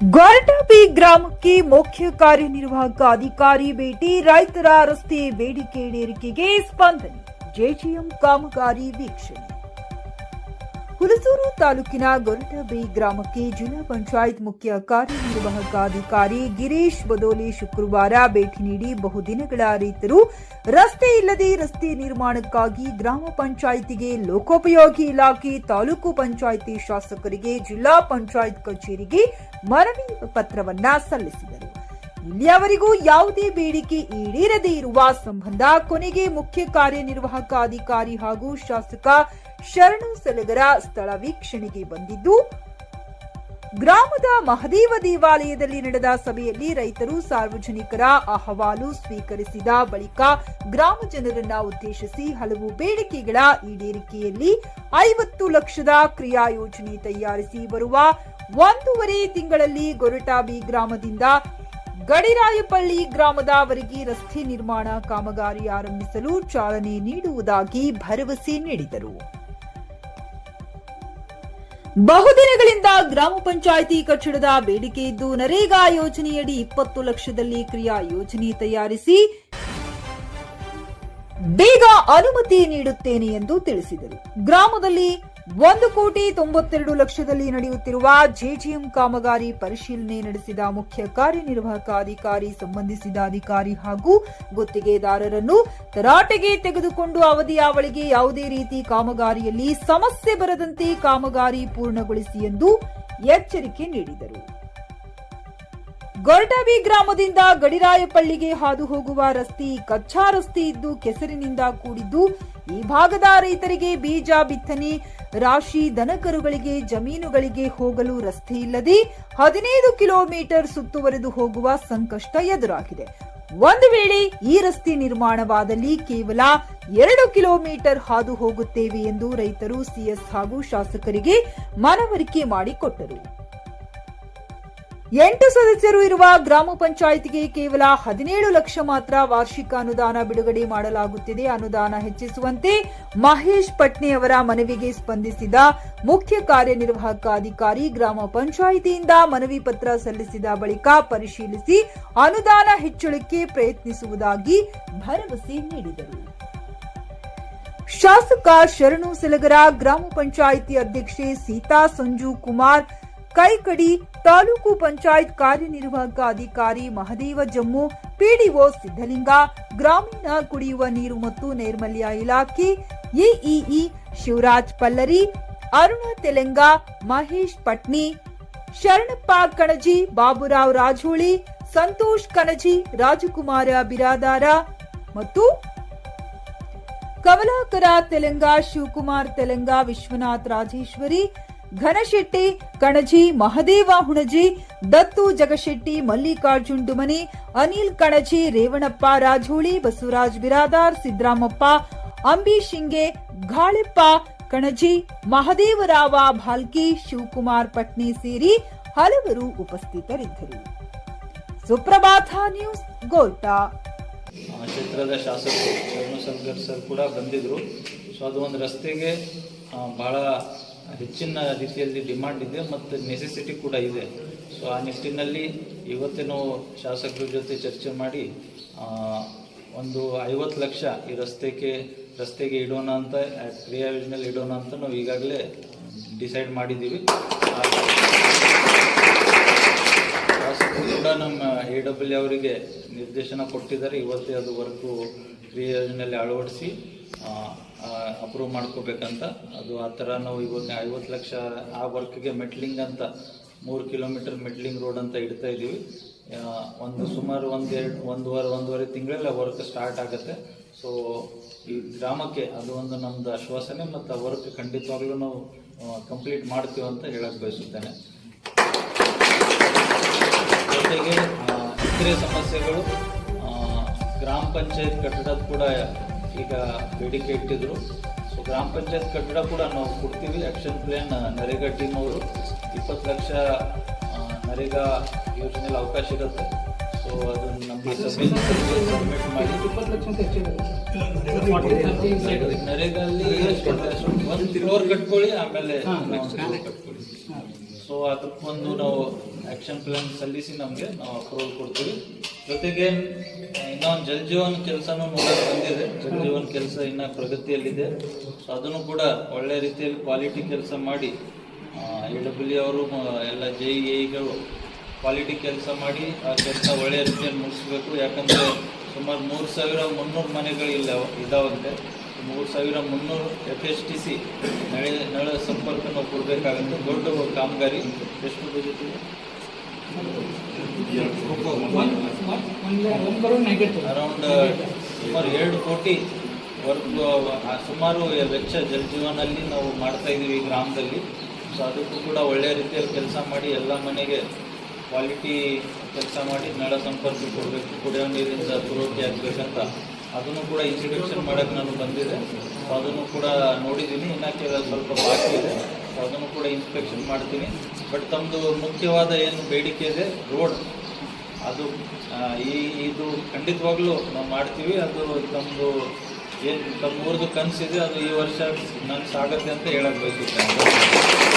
ಗೊರಟಬಿ ಗ್ರಾಮಕ್ಕೆ ಮುಖ್ಯ ಕಾರ್ಯನಿರ್ವಾಹಕ ಅಧಿಕಾರಿ ಭೇಟಿ ರೈತರ ರಸ್ತೆ ಬೇಡಿಕೆ ಈಡೇರಿಕೆಗೆ ಸ್ಪಂದನೆ ಜೆಜಿಎಂ ಕಾಮಗಾರಿ ವೀಕ್ಷಣೆ ಹುಲಸೂರು ತಾಲೂಕಿನ ಗೊರಟಬೇ ಗ್ರಾಮಕ್ಕೆ ಜಿಲ್ಲಾ ಪಂಚಾಯತ್ ಮುಖ್ಯ ಕಾರ್ಯನಿರ್ವಾಹಕ ಅಧಿಕಾರಿ ಗಿರೀಶ್ ಬದೋಲಿ ಶುಕ್ರವಾರ ಭೇಟಿ ನೀಡಿ ಬಹುದಿನಗಳ ರೈತರು ರಸ್ತೆ ಇಲ್ಲದೆ ರಸ್ತೆ ನಿರ್ಮಾಣಕ್ಕಾಗಿ ಗ್ರಾಮ ಪಂಚಾಯಿತಿಗೆ ಲೋಕೋಪಯೋಗಿ ಇಲಾಖೆ, ತಾಲೂಕು ಪಂಚಾಯಿತಿ ಶಾಸಕರಿಗೆ ಜಿಲ್ಲಾ ಪಂಚಾಯತ್ ಕಚೇರಿಗೆ ಮನವಿ ಪತ್ರವನ್ನ ಸಲ್ಲಿಸಿದರು. ಇಲ್ಲಿಯವರೆಗೂ ಯಾವುದೇ ಬೇಡಿಕೆ ಈಡೇರದೇ ಇರುವ ಸಂಬಂಧ ಕೊನೆಗೆ ಮುಖ್ಯ ಕಾರ್ಯನಿರ್ವಾಹಕ ಅಧಿಕಾರಿ ಹಾಗೂ ಶಾಸಕ ಶರಣು ಸಲಗರ ಸ್ಥಳ ವೀಕ್ಷಣೆಗೆ ಬಂದಿದ್ದು, ಗ್ರಾಮದ ಮಹದೇವ ದೇವಾಲಯದಲ್ಲಿ ನಡೆದ ಸಭೆಯಲ್ಲಿ ರೈತರು ಸಾರ್ವಜನಿಕರ ಅಹವಾಲು ಸ್ವೀಕರಿಸಿದ ಬಳಿಕ ಗ್ರಾಮ ಜನರನ್ನ ಉದ್ದೇಶಿಸಿ ಹಲವು ಬೇಡಿಕೆಗಳ ಈಡೇರಿಕೆಯಲ್ಲಿ ಐವತ್ತು ಲಕ್ಷದ ಕ್ರಿಯಾ ಯೋಜನೆ ತಯಾರಿಸಿ ಬರುವ ಒಂದೂವರೆ ತಿಂಗಳಲ್ಲಿ ಗೊರಟಾಬಿ ಗ್ರಾಮದಿಂದ ಗಡಿರಾಯಪಳ್ಳಿ ಗ್ರಾಮದವರೆಗೆ ರಸ್ತೆ ನಿರ್ಮಾಣ ಕಾಮಗಾರಿ ಆರಂಭಿಸಲು ಚಾಲನೆ ನೀಡುವುದಾಗಿ ಭರವಸೆ ನೀಡಿದರು. ಬಹುದಿನಗಳಿಂದ ಗ್ರಾಮ ಪಂಚಾಯಿತಿ ಕಟ್ಟಡದ ಬೇಡಿಕೆ ಇದ್ದು ನರೇಗಾ ಯೋಜನೆಯಡಿ ಇಪ್ಪತ್ತು ಲಕ್ಷದಲ್ಲಿ ಕ್ರಿಯಾ ಯೋಜನೆ ತಯಾರಿಸಿ ಬೇಗ ಅನುಮತಿ ನೀಡುತ್ತೇನೆ ಎಂದು ತಿಳಿಸಿದರು. ಗ್ರಾಮದಲ್ಲಿ ಒಂದು ಕೋಟಿ ತೊಂಬತ್ತೆರಡು ಲಕ್ಷದಲ್ಲಿ ನಡೆಯುತ್ತಿರುವ ಜೆಜಿಎಂ ಕಾಮಗಾರಿ ಪರಿಶೀಲನೆ ನಡೆಸಿದ ಮುಖ್ಯ ಕಾರ್ಯನಿರ್ವಾಹಕ ಅಧಿಕಾರಿ, ಸಂಬಂಧಿಸಿದ ಅಧಿಕಾರಿ ಹಾಗೂ ಗುತ್ತಿಗೆದಾರರನ್ನು ತರಾಟೆಗೆ ತೆಗೆದುಕೊಂಡು ಅವಧಿಯಾವಳಿಗೆ ಯಾವುದೇ ರೀತಿ ಕಾಮಗಾರಿಯಲ್ಲಿ ಸಮಸ್ಯೆ ಬರದಂತೆ ಕಾಮಗಾರಿ ಪೂರ್ಣಗೊಳಿಸಿ ಎಂದು ಎಚ್ಚರಿಕೆ ನೀಡಿದರು. ಗೊರಟಬಿ ಗ್ರಾಮದಿಂದ ಗಡಿರಾಯಪಳ್ಳಿಗೆ ಹಾದು ಹೋಗುವ ರಸ್ತೆ ಕಚ್ಚಾ ರಸ್ತೆ ಇದ್ದು ಕೆಸರಿನಿಂದ ಕೂಡಿದ್ದು, ಈ ಭಾಗದ ರೈತರಿಗೆ ಬೀಜ ಬಿತ್ತನೆ, ರಾಶಿ ದನಕರುಗಳಿಗೆ ಜಮೀನುಗಳಿಗೆ ಹೋಗಲು ರಸ್ತೆ ಇಲ್ಲದೆ ಹದಿನೈದು ಕಿಲೋಮೀಟರ್ ಸುತ್ತುವರೆದು ಹೋಗುವ ಸಂಕಷ್ಟ ಎದುರಾಗಿದೆ. ಒಂದು ವೇಳೆ ಈ ರಸ್ತೆ ನಿರ್ಮಾಣವಾದಲ್ಲಿ ಕೇವಲ ಎರಡು ಕಿಲೋಮೀಟರ್ ಹಾದು ಹೋಗುತ್ತೇವೆ ಎಂದು ರೈತರು ಸಿಎಸ್ ಹಾಗೂ ಶಾಸಕರಿಗೆ ಮನವರಿಕೆ ಮಾಡಿಕೊಟ್ಟರು. ಎಂಟು ಸದಸ್ಯರು ಇರುವ ಗ್ರಾಮ ಪಂಚಾಯಿತಿಗೆ ಕೇವಲ ಹದಿನೇಳು ಲಕ್ಷ ಮಾತ್ರ ವಾರ್ಷಿಕ ಅನುದಾನ ಬಿಡುಗಡೆ ಮಾಡಲಾಗುತ್ತಿದೆ. ಅನುದಾನ ಹೆಚ್ಚಿಸುವಂತೆ ಮಹೇಶ್ ಪಟ್ನೆ ಅವರ ಮನವಿಗೆ ಸ್ಪಂದಿಸಿದ ಮುಖ್ಯ ಕಾರ್ಯನಿರ್ವಾಹಕ ಅಧಿಕಾರಿ ಗ್ರಾಮ ಪಂಚಾಯಿತಿಯಿಂದ ಮನವಿ ಪತ್ರ ಸಲ್ಲಿಸಿದ ಬಳಿಕ ಪರಿಶೀಲಿಸಿ ಅನುದಾನ ಹೆಚ್ಚಳಕ್ಕೆ ಪ್ರಯತ್ನಿಸುವುದಾಗಿ ಭರವಸೆ ನೀಡಿದರು. ಶಾಸಕ ಶರಣು ಸೆಲಗರ ಗ್ರಾಮ ಪಂಚಾಯಿತಿ ಅಧ್ಯಕ್ಷೆ ಸೀತಾ ಸಂಜು ಕುಮಾರ್ ಕೈಕಡಿ ತಾಲೂಕು ಪಂಚಾಯತ್ ಕಾರ್ಯನಿರ್ವಾಹಕ ಅಧಿಕಾರಿ ಮಹದೇವ ಜಮ್ಮು, ಪಿಡಿಒ ಸಿದ್ದಲಿಂಗ ಗ್ರಾಮೀಣ ಕುಡಿಯುವ ನೀರು ಮತ್ತು ನೈರ್ಮಲ್ಯ ಇಲಾಖೆ, ಎಇಇ ಶಿವರಾಜ್ ಪಲ್ಲರಿ, ಅರುಣ ತೆಲಂಗ, ಮಹೇಶ್ ಪಟ್ನಿ, ಶರಣಪ್ಪ ಕಣಜಿ, ಬಾಬುರಾವ್ ರಾಜೋಳಿ, ಸಂತೋಷ್ ಕಣಜಿ, ರಾಜಕುಮಾರ ಬಿರಾದಾರ ಮತ್ತು ಕಮಲಾಕರ ತೆಲಂಗ, ಶಿವಕುಮಾರ್ ತೆಲಂಗ, ವಿಶ್ವನಾಥ್ ರಾಜೇಶ್ವರಿ ಘನಶೆಟ್ಟಿ, ಕಣಜಿ, ಮಹದೇವ ಹುಣಜಿ, ದತ್ತು ಜಗಶೆಟ್ಟಿ, ಮಲ್ಲಿಕಾರ್ಜುನ್ ಡುಮನಿ, ಅನಿಲ್ ಕಣಜಿ, ರೇವಣಪ್ಪ ರಾಜೋಳಿ, ಬಸವರಾಜ್ ಬಿರಾದಾರ್, ಸಿದ್ದರಾಮಪ್ಪ, ಅಂಬಿ ಶಿಂಗೆ, ಘಾಳೆಪ್ಪ, ಕಣಜಿ ಮಹದೇವರಾವ ಭಾಲ್ಕಿ, ಶಿವಕುಮಾರ್ ಪಟ್ನಿ ಸೇರಿ ಹಲವರು ಉಪಸ್ಥಿತರಿದ್ದರು. ಸುಪ್ರಭಾತ ನ್ಯೂಸ್, ಗೋಲ್ಟಾ. ಕ್ಷೇತ್ರದ ಶಾಸಕರು ಸರ್ ಕೂಡ ಬಂದಿದ್ರು. ಸೊ ಅದು ಒಂದು ರಸ್ತೆಗೆ ಬಹಳ ಹೆಚ್ಚಿನ ರೀತಿಯಲ್ಲಿ ಡಿಮಾಂಡ್ ಇದೆ ಮತ್ತು ನೆಸೆಸಿಟಿ ಕೂಡ ಇದೆ. ಸೊ ಆ ನಿಟ್ಟಿನಲ್ಲಿ ಇವತ್ತಿನ ಶಾಸಕರ ಜೊತೆ ಚರ್ಚೆ ಮಾಡಿ ಒಂದು ಐವತ್ತು ಲಕ್ಷ ಈ ರಸ್ತೆಗೆ ರಸ್ತೆಗೆ ಇಡೋಣ ಅಂತ, ಕ್ರಿಯಾ ಯೋಜನೆಯಲ್ಲಿ ಇಡೋಣ ಅಂತ ನಾವು ಈಗಾಗಲೇ ಡಿಸೈಡ್ ಮಾಡಿದ್ದೀವಿ. ಕೂಡ ನಮ್ಮ ಎ ಡಬ್ಲ್ಯೂ ಅವರಿಗೆ ನಿರ್ದೇಶನ ಕೊಟ್ಟಿದ್ದಾರೆ. ಇವತ್ತೇ ಅದು ವರ್ಕು ಕ್ರಿಯಾ ಯೋಜನೆಯಲ್ಲಿ ಅಳವಡಿಸಿ ಅಪ್ರೂವ್ ಮಾಡ್ಕೋಬೇಕಂತ. ಅದು ಆ ಥರ ನಾವು ಇವತ್ತು ಐವತ್ತು ಲಕ್ಷ ಆ ವರ್ಕ್ಗೆ ಮೆಟ್ಲಿಂಗ್ ಅಂತ, ಮೂರು ಕಿಲೋಮೀಟರ್ ಮೆಟ್ಲಿಂಗ್ ರೋಡ್ ಅಂತ ಇಡ್ತಾ ಇದ್ದೀವಿ. ಒಂದು ಸುಮಾರು ಒಂದೆರಡು ಒಂದೂವರೆ ಒಂದೂವರೆ ತಿಂಗಳಲ್ಲಿ ವರ್ಕ್ ಸ್ಟಾರ್ಟ್ ಆಗುತ್ತೆ. ಸೊ ಈ ಗ್ರಾಮಕ್ಕೆ ಅದು ಒಂದು ನಮ್ಮದು ಆಶ್ವಾಸನೆ ಮತ್ತು ಆ ವರ್ಕ್ ಖಂಡಿತವಾಗ್ಲೂ ನಾವು ಕಂಪ್ಲೀಟ್ ಮಾಡ್ತೀವಿ ಅಂತ ಹೇಳಕ್ಕೆ ಬಯಸುತ್ತೇನೆ. ಜೊತೆಗೆ ಇತರೆ ಸಮಸ್ಯೆಗಳು ಗ್ರಾಮ ಪಂಚಾಯತ್ ಕಟ್ಟಡದ ಕೂಡ ಈಗ ಬೇಡಿಕೆ ಇಟ್ಟಿದ್ರು. ಸೊ ಗ್ರಾಮ ಪಂಚಾಯತ್ ಕಟ್ಟಡ ಕೂಡ ನಾವು ಕೊಡ್ತೀವಿ. ಆ್ಯಕ್ಷನ್ ಪ್ಲ್ಯಾನ್ ನರೇಗಾ ಟೀಮ್ ಅವರು. ಇಪ್ಪತ್ತು ಲಕ್ಷ ನರೇಗಾ ಯೋಜನೆಯಲ್ಲಿ ಅವಕಾಶ ಇರುತ್ತೆ. ಸೊ ಅದನ್ನು ನಮ್ಮ ಸಬ್ಮಿಟ್ ಮಾಡಿ. ನರೇಗಾ ಅಲ್ಲಿ ಒಂದು ಫ್ಲೋರ್ ಕಟ್ಕೊಳ್ಳಿ ಆಮೇಲೆ ಕಟ್ಕೊಳ್ಳಿ. ಸೊ ಅದಕ್ಕೊಂದು ನಾವು ಆ್ಯಕ್ಷನ್ ಪ್ಲ್ಯಾನ್ ಸಲ್ಲಿಸಿ ನಮಗೆ ನಾವು ಅಪ್ರೂವಲ್ ಕೊಡ್ತೀವಿ. ಜೊತೆಗೆ ಇನ್ನೊಂದು ಜಲ್ ಜೀವನ್ ಕೆಲಸನೂ ನೋಡೋಕೆ ಬಂದಿದೆ. ಜಲ್ ಕೆಲಸ ಇನ್ನು ಪ್ರಗತಿಯಲ್ಲಿದೆ. ಸೊ ಅದನ್ನು ಕೂಡ ಒಳ್ಳೆ ರೀತಿಯಲ್ಲಿ ಕ್ವಾಲಿಟಿ ಕೆಲಸ ಮಾಡಿ ಎ ಡಬ್ಲ್ಯೂ ಅವರು ಎಲ್ಲ ಜೆ ಇಗಳು ಕ್ವಾಲಿಟಿ ಕೆಲಸ ಮಾಡಿ, ಆ ಕೆಲಸ ಒಳ್ಳೆಯ ರೀತಿಯಲ್ಲಿ ಮುಗಿಸ್ಬೇಕು. ಯಾಕಂದರೆ ಸುಮಾರು ಮೂರು ಸಾವಿರ ಮುನ್ನೂರು ಮನೆಗಳು ಇಲ್ಲ ಇದಾವಂತೆ. ಮೂರು ಸಾವಿರ ಮುನ್ನೂರು ಎಫ್ ಎಸ್ ಟಿ ಸಿ ನಳ ನಳ ಸಂಪರ್ಕ ಕೊಡಬೇಕಾಗುತ್ತೆ. ದೊಡ್ಡ ಕಾಮಗಾರಿ. ಎಷ್ಟು ಬಜೆಟ್ ಅರೌಂಡ್ ಸುಮಾರು ಎರಡು ಕೋಟಿ ವರ್ಕ್ ಸುಮಾರು ವೆಚ್ಚ ಜಲ್ಜೀವನಲ್ಲಿ ನಾವು ಮಾಡ್ತಾ ಇದ್ದೀವಿ ಗ್ರಾಮದಲ್ಲಿ. ಸೊ ಅದಕ್ಕೂ ಕೂಡ ಒಳ್ಳೆಯ ರೀತಿಯಲ್ಲಿ ಕೆಲಸ ಮಾಡಿ ಎಲ್ಲ ಮನೆಗೆ ಕ್ವಾಲಿಟಿ ಕೆಲಸ ಮಾಡಿ ನಳ ಸಂಪರ್ಕ ಕೊಡಬೇಕು, ಕುಡಿಯೋ ನೀರಿಂದ ಪೂರೈಕೆ ಆಗಬೇಕಂತ. ಅದನ್ನು ಕೂಡ ಇನ್ಸ್ಟಿಟ್ಯೂಷನ್ ಮಾಡೋಕ್ಕೆ ನಾನು ಬಂದಿದೆ ಸೊ ಅದನ್ನು ಕೂಡ ನೋಡಿದ್ದೀನಿ. ಇನ್ನು ಕೆಲ ಸ್ವಲ್ಪ ಬಾಕಿ ಇದೆ. ಅದನ್ನು ಕೂಡ ಇನ್ಸ್ಪೆಕ್ಷನ್ ಮಾಡ್ತೀನಿ. ಬಟ್ ತಮ್ಮದು ಮುಖ್ಯವಾದ ಏನು ಬೇಡಿಕೆ ಇದೆ ರೋಡ್ ಅದು ಈ, ಇದು ಖಂಡಿತವಾಗ್ಲೂ ನಾವು ಮಾಡ್ತೀವಿ. ಅದು ತಮ್ಮದು ಏನು, ತಮ್ಮ ಊರದ್ದು ಕನಸಿದೆ ಅದು ಈ ವರ್ಷ ನನ್ನ ಸಾಗತ್ತೆ ಅಂತ ಹೇಳಕ್ ಬಯಸುತ್ತೇನೆ.